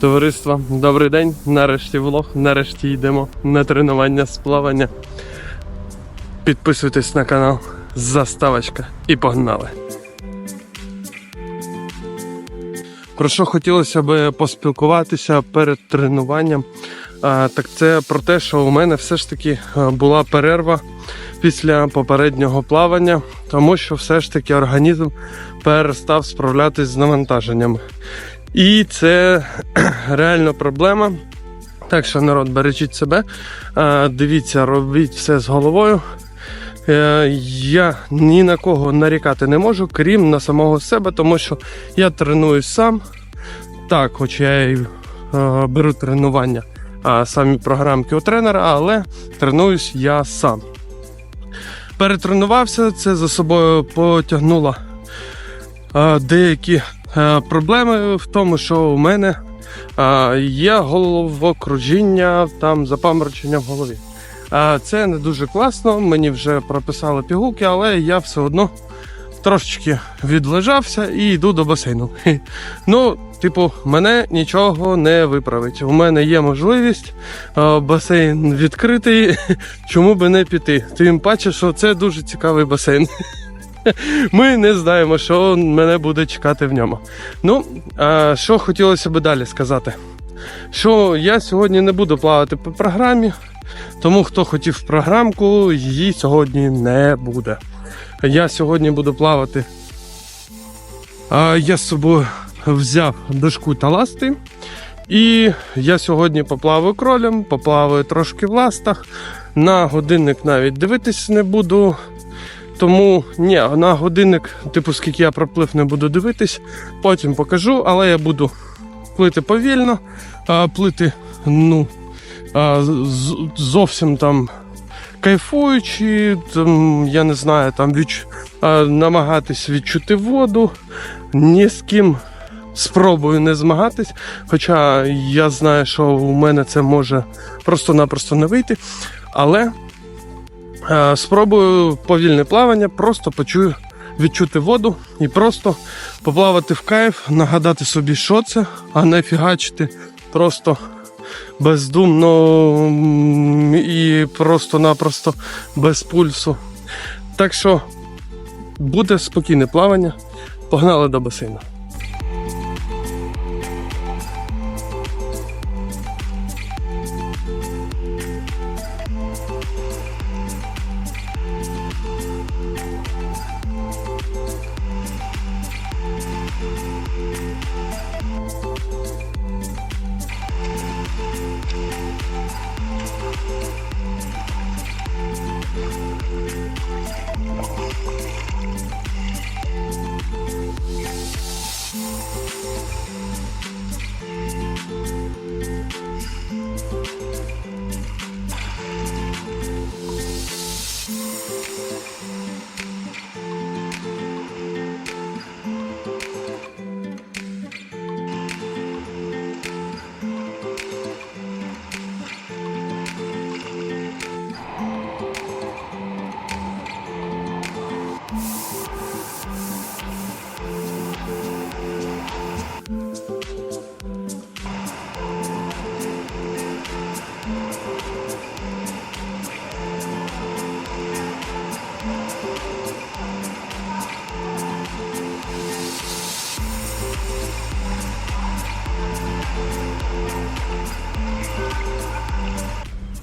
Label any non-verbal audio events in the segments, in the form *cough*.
Товариство, добрий день. Нарешті влог. Нарешті йдемо на тренування з плавання. Підписуйтесь на канал. Заставочка і погнали. Про що хотілося б поспілкуватися перед тренуванням? Так це про те, що у мене все ж таки була перерва після попереднього плавання, тому що все ж таки організм перестав справлятись з навантаженнями. І це реально проблема. Так що, народ, бережіть себе, дивіться, робіть все з головою. Е, Я ні на кого нарікати не можу, крім на самого себе, тому що я тренуюсь сам. Так, хоч я і е, беру тренування, самі програмки у тренера, але тренуюсь я сам. Перетренувався, це за собою потягнуло е, деякі е, проблеми в тому, що у мене е, є головокружіння, там запаморочення в голові. Е, Це не дуже класно, мені вже прописали пігулки, але я все одно трошечки відлежався і йду до басейну. *laughs* Ну, типу, мене нічого не виправить. У мене є можливість, басейн відкритий, *laughs* чому би не піти. Тим паче, що це дуже цікавий басейн. *laughs* *laughs* Ми не знаємо, що мене буде чекати в ньому. Ну, а що хотілося б далі сказати? Що я сьогодні не буду плавати по програмі, тому хто хотів програмку, її сьогодні не буде. Я сьогодні буду плавати. А, я з собою взяв дошку та ласти. І я сьогодні поплаваю кролем, поплаваю трошки в ластах. На годинник навіть дивитись не буду. Тому ні, на годинник, типу, скільки я проплив, не буду дивитись. Потім покажу, але я буду плити повільно, плити, ну, зовсім там кайфуючи, там, я не знаю, там відч... намагатись відчути воду, ні з ким спробую не змагатись. Хоча я знаю, що у мене це може просто-напросто не вийти. Але Спробую повільне плавання, просто почую відчути воду і просто поплавати в кайф, нагадати собі, що це, а не фігачити просто бездумно і просто-напросто без пульсу. Так що буде спокійне плавання. Погнали до басейну.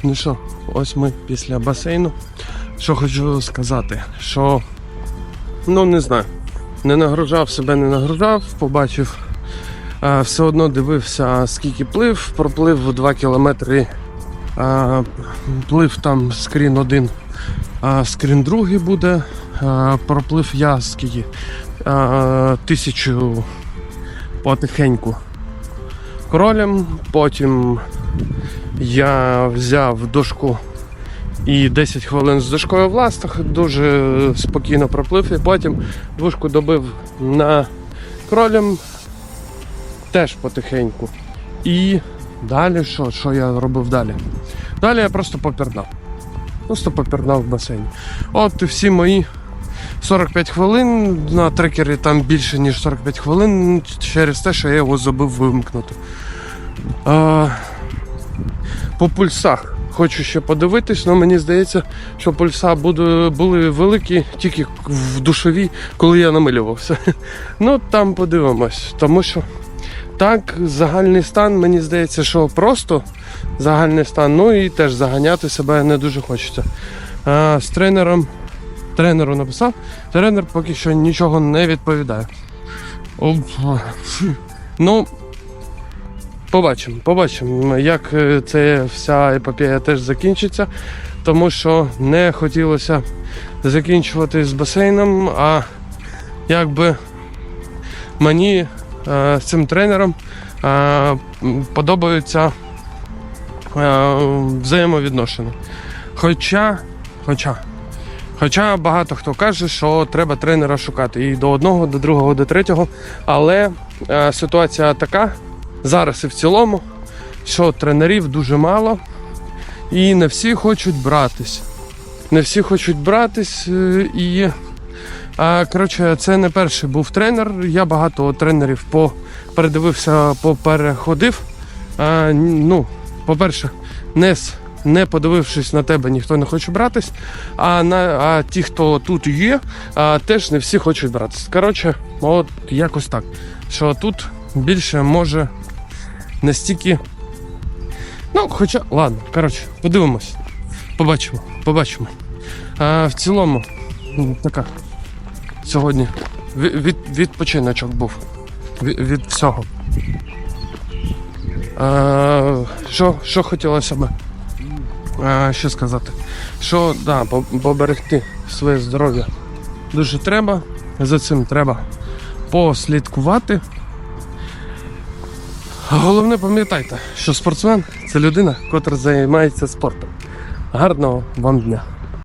Ну що, ось ми після басейну. Що хочу сказати, що ну не знаю, не нагружав себе, не нагружав, побачив, все одно дивився, скільки плив, проплив 2 кілометри, плив там скрін один, а скрін другий буде. Проплив я скільки тисячу потихеньку кролем, потім я взяв дошку і 10 хвилин з дошкою в ластах, дуже спокійно проплив і потім двушку добив на кролем теж потихеньку. І далі що? Що я робив далі? Далі я просто попірнав. Просто попірнав в басейні. От всі мої 45 хвилин на трекері там більше, ніж 45 хвилин через те, що я його забив вимкнути. По пульсах хочу ще подивитись, але мені здається, що пульса були великі тільки в душовій, коли я намилювався. *laughs* Ну там подивимось, тому що так, загальний стан, мені здається, що просто загальний стан, ну і теж заганяти себе не дуже хочеться. А, з тренером тренеру написав, тренер поки що нічого не відповідає. О, *laughs* Ну, побачимо, побачимо, як е, ця вся епопея теж закінчиться, тому що не хотілося закінчувати з басейном, а якби мені е, з цим тренером е, подобаються взаємовідношення. Хоча, хоча, Хоча багато хто каже, що треба тренера шукати і до одного, до другого, до третього. Але е, ситуація така зараз і в цілому, що тренерів дуже мало, і не всі хочуть братись. Не всі хочуть братись е, і. А, коротше, це не перший був тренер. Я багато тренерів по, передивився, попереходив. А, ну, по-перше, не, не подивившись на тебе, ніхто не хоче братись. А, на, а ті, хто тут є, а, теж не всі хочуть братись. Коротше, от якось так. Що тут більше може не стільки. Ну, хоча, ладно, коротше, подивимось. Побачимо, побачимо. А, в цілому, така сьогодні від, від, відпочиночок був. Від, від всього. А, що, що хотілося б що сказати? Що да, поберегти своє здоров'я дуже треба. За цим треба послідкувати. Головне пам'ятайте, що спортсмен це людина, котра займається спортом. Гарного вам дня!